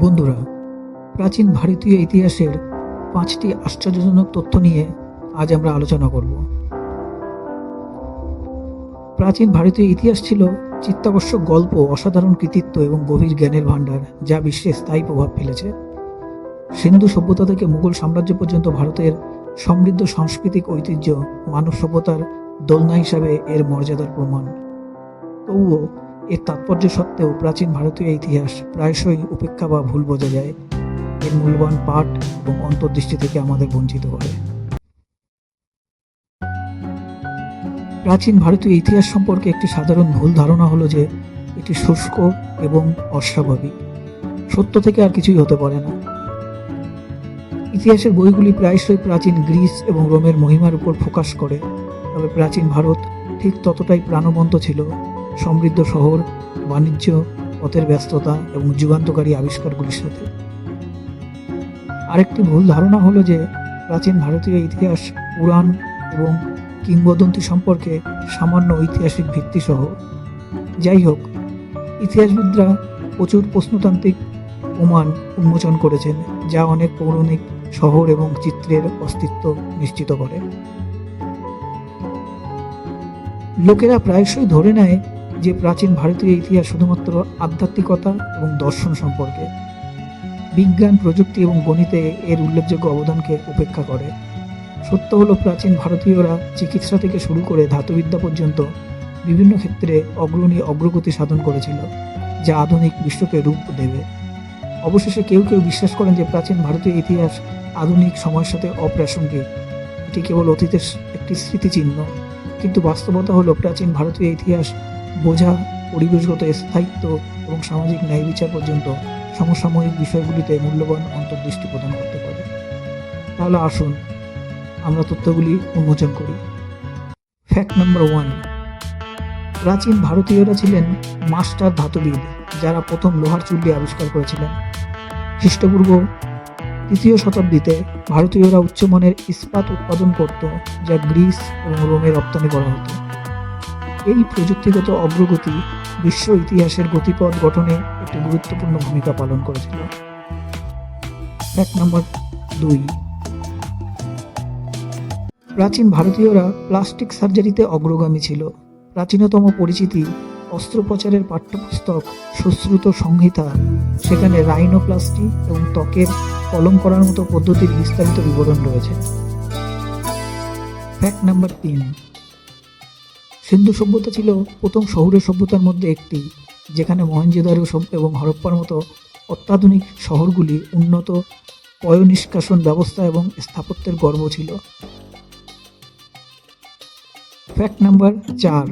বন্ধুরা, প্রাচীন ভারতীয় ইতিহাসের পাঁচটি আশ্চর্যজনক তথ্য নিয়ে আজ আমরা আলোচনা করব। প্রাচীন ভারতীয় ইতিহাস ছিল চিত্তাকর্ষক গল্প, অসাধারণ কৃতিত্ব এবং গভীর জ্ঞানের ভাণ্ডার, যা বিশ্বে স্থায়ী প্রভাব ফেলেছে। সিন্ধু সভ্যতা থেকে মুঘল সাম্রাজ্য পর্যন্ত ভারতের সমৃদ্ধ সাংস্কৃতিক ঐতিহ্য, মানব সভ্যতার দোলনা হিসাবে এর মর্যাদার প্রমাণ। তবুও এর তাৎপর্য সত্ত্বেও প্রাচীন ভারতীয় ইতিহাস প্রায়শই উপেক্ষা বা ভুল বোঝা যায়। এর মূল্যবান পাঠ এবং অন্তর্দৃষ্টি থেকে আমাদের বঞ্চিত করে। প্রাচীন ভারতীয় ইতিহাস সম্পর্কে একটি সাধারণ ভুল ধারণা হলো যে, এটি শুষ্ক এবং অস্বাভাবিক। সত্য থেকে আর কিছুই হতে পারে না। ইতিহাসের বইগুলি প্রায়শই প্রাচীন গ্রিস এবং রোমের মহিমার উপর ফোকাস করে, তবে প্রাচীন ভারত ঠিক ততটাই প্রাণবন্ত ছিল সমৃদ্ধ শহর, বাণিজ্য, পথের ব্যস্ততা এবং যুগান্তকারী আবিষ্কারগুলির সাথে। আরেকটি ভুল ধারণা হলো যে, প্রাচীন ভারতীয় ইতিহাস, পুরাণ এবং কিংবদন্তি সম্পর্কে সামান্য ঐতিহাসিক ভিত্তিসহ। যাই হোক, ইতিহাসবিদরা প্রচুর প্রশ্নতান্ত্রিক প্রমাণ উন্মোচন করেছেন, যা অনেক পৌরাণিক শহর এবং চিত্রের অস্তিত্ব নিশ্চিত করে। লোকেরা প্রায়শই ধরে নেয় যে প্রাচীন ভারতীয় ইতিহাস শুধুমাত্র আধ্যাত্মিকতা এবং দর্শন সম্পর্কে, বিজ্ঞান, প্রযুক্তি এবং গণিতে এর উল্লেখযোগ্য অবদানকে উপেক্ষা করে। সত্য হলো প্রাচীন ভারতীয়রা চিকিৎসা থেকে শুরু করে ধাতুবিদ্যা পর্যন্ত বিভিন্ন ক্ষেত্রে অগ্রণী অগ্রগতি সাধন করেছিল, যা আধুনিক বিশ্বকে রূপ দেবে। অবশেষে কেউ কেউ বিশ্বাস করেন যে প্রাচীন ভারতীয় ইতিহাস আধুনিক সময়ের সাথে অপ্রাসঙ্গিক। এটি কেবল অতীতের একটি স্মৃতিচিহ্ন, কিন্তু বাস্তবতা হলো প্রাচীন ভারতীয় ইতিহাস বোঝা পরিবেশগত স্থায়িত্ব এবং সামাজিক ন্যায় বিচার পর্যন্ত সমসাময়িক বিষয়গুলিতে মূল্যবান অন্তর্দৃষ্টি প্রদান করতে পারে। তাহলে আসুন, আমরা তথ্যগুলি উন্মোচন করি। ফ্যাক্ট নাম্বার ওয়ান প্রাচীন ভারতীয়রা ছিলেন মাস্টার ধাতুবিদ, যারা প্রথম লোহার চুল্লি আবিষ্কার করেছিলেন। খ্রিস্টপূর্ব তৃতীয় শতাব্দীতে ভারতীয়রা উচ্চমানের ইস্পাত উৎপাদন করত, যা গ্রিস এবং রোমে রপ্তানি করা হতো। এই প্রযুক্তিগত অগ্রগতি বিশ্ব ইতিহাসের গতিপথ গঠনে একটি গুরুত্বপূর্ণ ভূমিকা পালন করেছিল। ফ্যাক্ট নাম্বার, দুই। প্রাচীন ভারতীয়রা প্লাস্টিক সার্জারিতে অগ্রগামী ছিল। প্রাচীনতম পরিচিতি অস্ত্রোপচারের পাঠ্যপুস্তক সুশ্রুত সংহিতা, সেখানে রাইনোপ্লাস্টি এবং ত্বকের কলম করার মতো পদ্ধতির বিস্তারিত বিবরণ রয়েছে। ফ্যাক্ট নাম্বার, তিন। সিন্ধু সভ্যতা ছিল প্রথম শহুরে সভ্যতার মধ্যে একটি, যেখানে মহেঞ্জোদারো এবং হরপ্পার মতো অত্যাধুনিক শহরগুলি উন্নত পয় নিষ্কাশন ব্যবস্থা এবং স্থাপত্যের গর্ব ছিল। ফ্যাক্ট নাম্বার চার।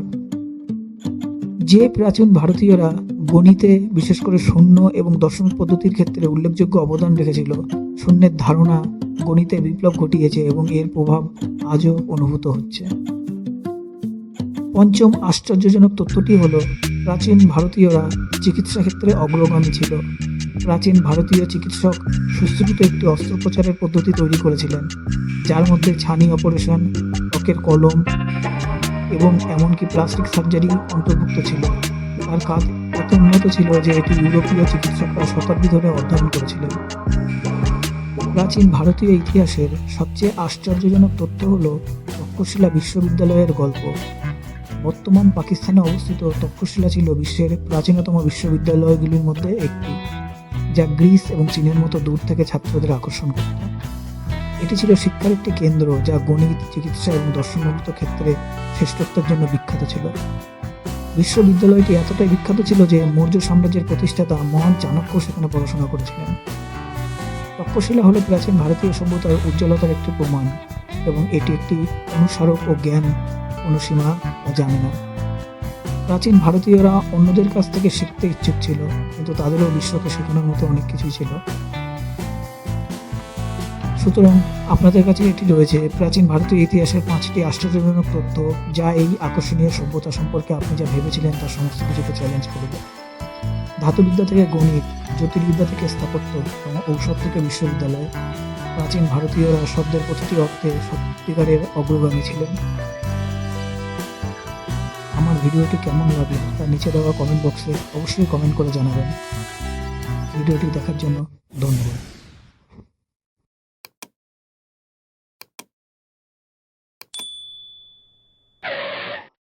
যে প্রাচীন ভারতীয়রা গণিতে, বিশেষ করে শূন্য এবং দর্শন পদ্ধতির ক্ষেত্রে উল্লেখযোগ্য অবদান রেখেছিল, শূন্যের ধারণা গণিতে বিপ্লব ঘটিয়েছে এবং এর প্রভাব আজও অনুভূত হচ্ছে। পঞ্চম আশ্চর্যজনক তথ্যটি হল, প্রাচীন ভারতীয়রা চিকিৎসা ক্ষেত্রে অগ্রগামী ছিল। প্রাচীন ভারতীয় চিকিৎসক সুশ্রুত একটি অস্ত্রোপচারের পদ্ধতি তৈরি করেছিলেন, যার মধ্যে ছানি অপারেশন, ত্বকের কলম এবং এমনকি প্লাস্টিক সার্জারি অন্তর্ভুক্ত ছিল। তার কাজ এত উন্নত ছিল যে এটি ইউরোপীয় চিকিৎসকরা শতাব্দী ধরে অধ্যয়ন করেছিলেন। প্রাচীন ভারতীয় ইতিহাসের সবচেয়ে আশ্চর্যজনক তথ্য হল, তক্ষশিলা বিশ্ববিদ্যালয়ের গল্প। বর্তমান পাকিস্তানে অবস্থিত তক্ষশিলা ছিল বিশ্বের প্রাচীনতম বিশ্ববিদ্যালয়গুলির মধ্যে একটি, যা গ্রিস এবং চীনের মতো দূর থেকে ছাত্রদের আকর্ষণ করত। এটি ছিল শিক্ষার একটি কেন্দ্র, যা গণিত, চিকিৎসা এবং দর্শনগত ক্ষেত্রে শ্রেষ্ঠত্বের জন্য বিখ্যাত ছিল। বিশ্ববিদ্যালয়টি এতটাই বিখ্যাত ছিল যে মৌর্য সাম্রাজ্যের প্রতিষ্ঠাতা মহান চাণক্য সেখানে পড়াশোনা করেছিলেন। তক্ষশিলা হল প্রাচীন ভারতীয় সভ্যতার উজ্জ্বলতার একটি প্রমাণ এবং এটি একটি অনুস্মারক ও জ্ঞান কোনো সীমা জানে না প্রাচীন ভারতীয়রা অন্যদের কাছ থেকে শিখতে ইচ্ছুক ছিল, কিন্তু তাদেরও বিশ্বকে শেখানোর মতো অনেক কিছুই ছিল। সুতরাং আপনাদের কাছে এটি রয়েছে, প্রাচীন ভারতীয় ইতিহাসের পাঁচটি আশ্চর্যজনক তথ্য, যা এই আকর্ষণীয় সভ্যতা সম্পর্কে আপনি যা ভেবেছিলেন তার সমস্ত কিছুকে চ্যালেঞ্জ করবে ধাতুবিদ্যা থেকে গণিত, জ্যোতির্বিদ্যা থেকে স্থাপত্য এবং ঔষধ থেকে বিশ্ববিদ্যালয়। প্রাচীন ভারতীয়রা শব্দের প্রতিটি অর্থে সত্যিকারের অগ্রগামী ছিলেন। ভিডিওটি কেমন লাগল তা নিচে দেওয়া কমেন্ট বক্সে অবশ্যই কমেন্ট করে জানাবেন। ভিডিওটি দেখার জন্য ধন্যবাদ।